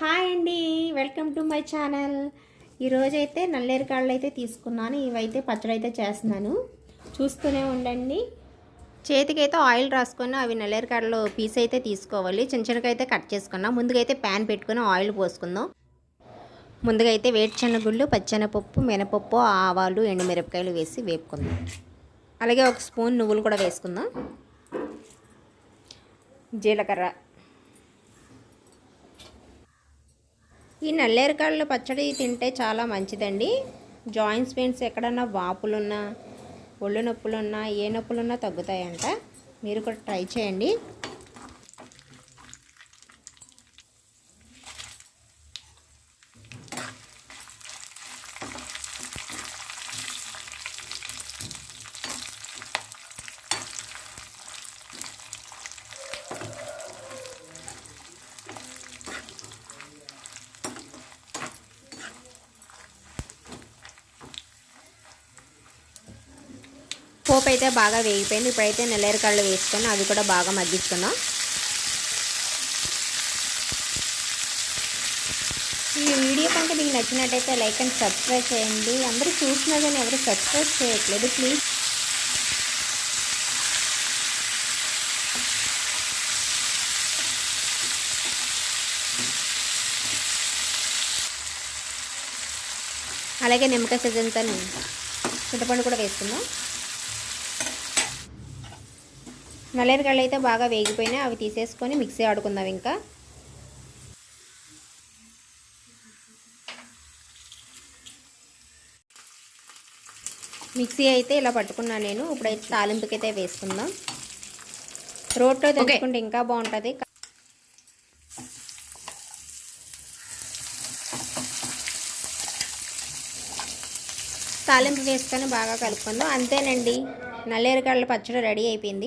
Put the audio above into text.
Hi అండి welcome to my channel. ఈరోజైతే నల్లేరు కాళ్ళు అయితే తీసుకున్నాను ఇవైతే పచ్చడి అయితే చేస్తున్నాను. చూస్తూనే ఉండండి. చేతికైతే ఆయిల్ రాసుకొని అవి నల్లేరుకాడలో పీస్ అయితే తీసుకోవాలి. చిన్న చిన్నగా అయితే కట్ చేసుకున్నాం. ముందుగైతే ప్యాన్ పెట్టుకుని ఆయిల్ పోసుకుందాం. ముందుగా అయితే వేరుశనగుళ్ళు పచ్చెనపప్పు మినపప్పు ఆవాలు ఎండుమిరపకాయలు వేసి వేపుకుందాం. అలాగే ఒక స్పూన్ నువ్వులు కూడా వేసుకుందాం. జీలకర్ర. ఈ నల్లేరుకాళ్ళ పచ్చడి తింటే చాలా మంచిదండి. జాయింట్స్ పెయిన్స్ ఎక్కడన్నా వాపులున్నా ఒళ్ళు నొప్పులున్నా ఏ నొప్పులున్నా తగ్గుతాయంట. మీరు కూడా ట్రై చేయండి. పోపు అయితే బాగా వేగిపోయింది. ఇప్పుడైతే నెల్లేరుకాళ్ళు వేసుకొని అవి కూడా బాగా మగ్గించుకున్నాం ఈ వీడియో కనుక మీకు నచ్చినట్టయితే లైక్ అండ్ సబ్స్క్రైబ్ చేయండి. అందరూ చూసినా కానీ ఎవరు సబ్స్క్రైబ్ చేయట్లేదు. ప్లీజ్. అలాగే నిమ్మకాయ సజ్జంతా చింతపండు కూడా వేసుకుందాం. నల్లేరుకాళ్ళు అయితే బాగా వేగిపోయినాయి. అవి తీసేసుకొని మిక్సీ ఆడుకుందాం ఇంకా. మిక్సీ అయితే ఇలా పట్టుకున్నాను నేను. ఇప్పుడైతే తాలింపుకి అయితే వేసుకుందాం. రోట్లో తెచ్చుకుంటే ఇంకా బాగుంటుంది. తాలింపు వేసుకొని బాగా కలుపుకుందాం. అంతేనండి. నల్లేరుకాళ్ళ పచ్చడి రెడీ అయిపోయింది.